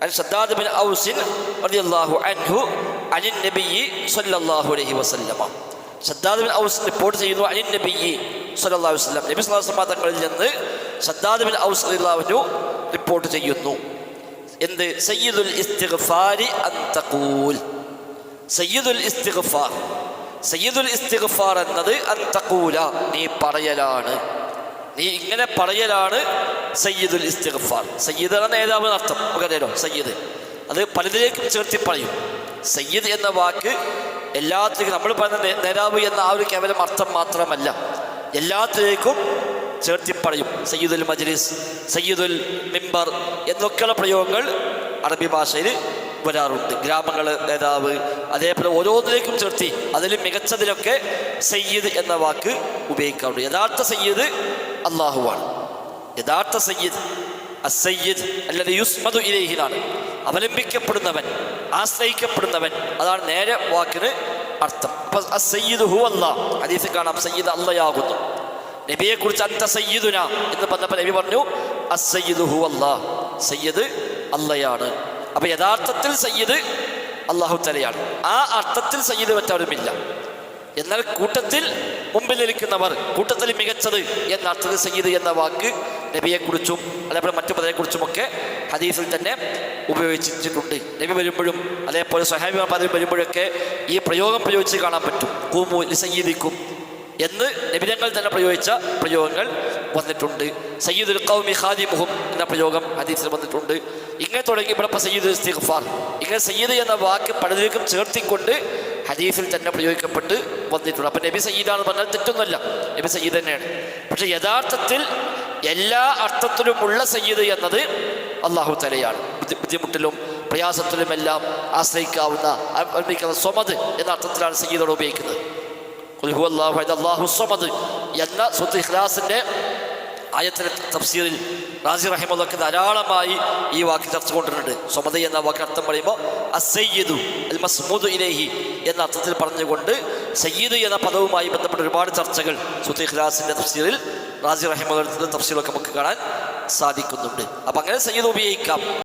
عن شداد بن أوس رضي الله عنه عن النبي صلى الله عليه وسلم Shaddad bin ഔസ് report ചെയ്യുന്നു അനിൻ നബി സല്ലല്ലാഹു അലൈഹി വസല്ലം നബി സല്ലല്ലാഹു അലൈഹി വസല്ലം തങ്ങളിൽ നിന്ന് ഷദ്ദാദ് ബിൻ ഔസ് റളിയല്ലാഹു റിപ്പോർട്ട് ചെയ്യുന്നു എന്ത് സയ്യിദുൽ ഇസ്തിഗ്ഫാരി അൻ തഖൂൽ സയ്യിദുൽ ഇസ്തിഗ്ഫാർ സയ്യിദുൽ ഇസ്തിഗ്ഫാർ എന്നത് അൻ തഖൂല നീ പറയലാണ് നീ ഇങ്ങനെ പറയലാണ് സയ്യിദുൽ ഇസ്തിഗ്ഫാർ. സയ്യിദ് എന്ന നേതാവ് അർത്ഥം. നമുക്കറിയാലോ സയ്യിദ്. അത് പലതിലേക്കും ചേർത്തി പറയും. സയ്യിദ് എന്ന വാക്ക് എല്ലാത്തിലേക്കും നമ്മൾ പറയുന്ന നേതാവ് എന്ന ആ ഒരു കേവലം അർത്ഥം മാത്രമല്ല എല്ലാത്തിലേക്കും ചേർത്തി പറയും. സയ്യിദുൽ മജ്ലിസ് സയ്യിദുൽ മിമ്പർ എന്നൊക്കെയുള്ള പ്രയോഗങ്ങൾ അറബി ഭാഷയിൽ വരാറുണ്ട്. ഗ്രാമങ്ങൾ നേതാവ് അതേപോലെ ഓരോന്നിലേക്കും ചേർത്തി അതിൽ മികച്ചതിലൊക്കെ സയ്യിദ് എന്ന വാക്ക് ഉപയോഗിക്കാറുണ്ട്. യഥാർത്ഥ സയ്യിദ് അള്ളാഹുവാണ് യഥാർത്ഥ സയ്യിദ് അസയ്യിദ് അല്ലെങ്കിൽ യുസ്മദു ഇലേഹിനാണ് അവലംബിക്കപ്പെടുന്നവൻ ആശ്രയിക്കപ്പെടുന്നവൻ അതാണ് നേരെ വാക്കിന് അർത്ഥം. അപ്പൊ അസയ്യിദ് ഹു അല്ലാ. അതീസ് കാണാം സയ്യിദ് അല്ലയാകുന്നു. നബിയെ കുറിച്ച് അന്ത സയ്യിദുന എന്ന് പറഞ്ഞപ്പോൾ നബി പറഞ്ഞു അസയ്യിദ് ഹു അല്ലാ. സയ്യിദ് അല്ലയാണ്. അപ്പൊ യഥാർത്ഥത്തിൽ സയ്യിദ് അള്ളാഹു തലയാണ് ആ അർത്ഥത്തിൽ സയ്യിദ് മറ്റാരുമില്ല എന്നാൽ കൂട്ടത്തിൽ മുമ്പിൽ നിൽക്കുന്നവർ കൂട്ടത്തിൽ മികച്ചത് എന്ന അർത്ഥത്തിൽ സയ്യിദ് എന്ന വാക്ക് നബിയെക്കുറിച്ചും അതേപോലെ മറ്റു പലരെക്കുറിച്ചുമൊക്കെ ഹദീസിൽ തന്നെ ഉപയോഗിച്ചിട്ടുണ്ട്. നബി വരുമ്പോഴും അതേപോലെ സഹാബിമാർ പലരും വരുമ്പോഴൊക്കെ ഈ പ്രയോഗം പ്രയോഗിച്ച് കാണാൻ പറ്റും. കൂമു സയ്യിദിക്കും എന്ന് നബിതങ്ങൾ തന്നെ പ്രയോഗിച്ച പ്രയോഗങ്ങൾ വന്നിട്ടുണ്ട്. സയ്യിദുൽ ഖൗമി ഖാദിമുഹും എന്ന പ്രയോഗം ഹദീസിൽ വന്നിട്ടുണ്ട്. ഇങ്ങനെ തുടങ്ങി ഇവിടെ ഇപ്പോൾ സയ്യിദ് ഇസ്തിഗ്ഫാർ. ഇങ്ങനെ സയ്യിദ് എന്ന വാക്ക് പലതിലേക്കും ചേർത്തിക്കൊണ്ട് ഹദീസിൽ തന്നെ പ്രയോഗിക്കപ്പെട്ട് വന്നിട്ടുണ്ട്. അപ്പം നബി സയ്യിദാണെന്ന് പറഞ്ഞാൽ തെറ്റൊന്നുമല്ല. നബി സയ്യിദ് തന്നെയാണ്. പക്ഷെ യഥാർത്ഥത്തിൽ എല്ലാ അർത്ഥത്തിലുമുള്ള സയ്യിദ് എന്നത് അള്ളാഹു തലയാണ് ബുദ്ധി ബുദ്ധിമുട്ടിലും പ്രയാസത്തിലുമെല്ലാം ആശ്രയിക്കാവുന്ന സ്വമത് എന്ന അർത്ഥത്തിലാണ് സയ്യിദോട് ഉപയോഗിക്കുന്നത്. എന്ന സുത്ത് ഇഖ്ലാസിന്റെ തഫ്സീറിൽ റാസി റഹിമുള്ളക്ക് ധാരാളമായി ഈ വാക്ക് ചർച്ച കൊണ്ടിട്ടുണ്ട്. സ്വമദ് എന്ന വാക്ക് അർത്ഥം പറയുമ്പോൾ അസയ്യദു അൽ മസ്മൂദ് ഇലേഹി എന്ന അർത്ഥത്തിൽ പറഞ്ഞുകൊണ്ട് സയ്യിദ് എന്ന പദവുമായി ബന്ധപ്പെട്ട ഒരുപാട് ചർച്ചകൾ സുത്ത് ഇഖ്ലാസിന്റെ തഫ്സീറിൽ റാസി റഹിമുള്ള തഫ്സീറൊക്കെ നമുക്ക് കാണാൻ സാധിക്കുന്നുണ്ട്. അപ്പം അങ്ങനെ സയ്യിദ് ഉപയോഗിക്കാം.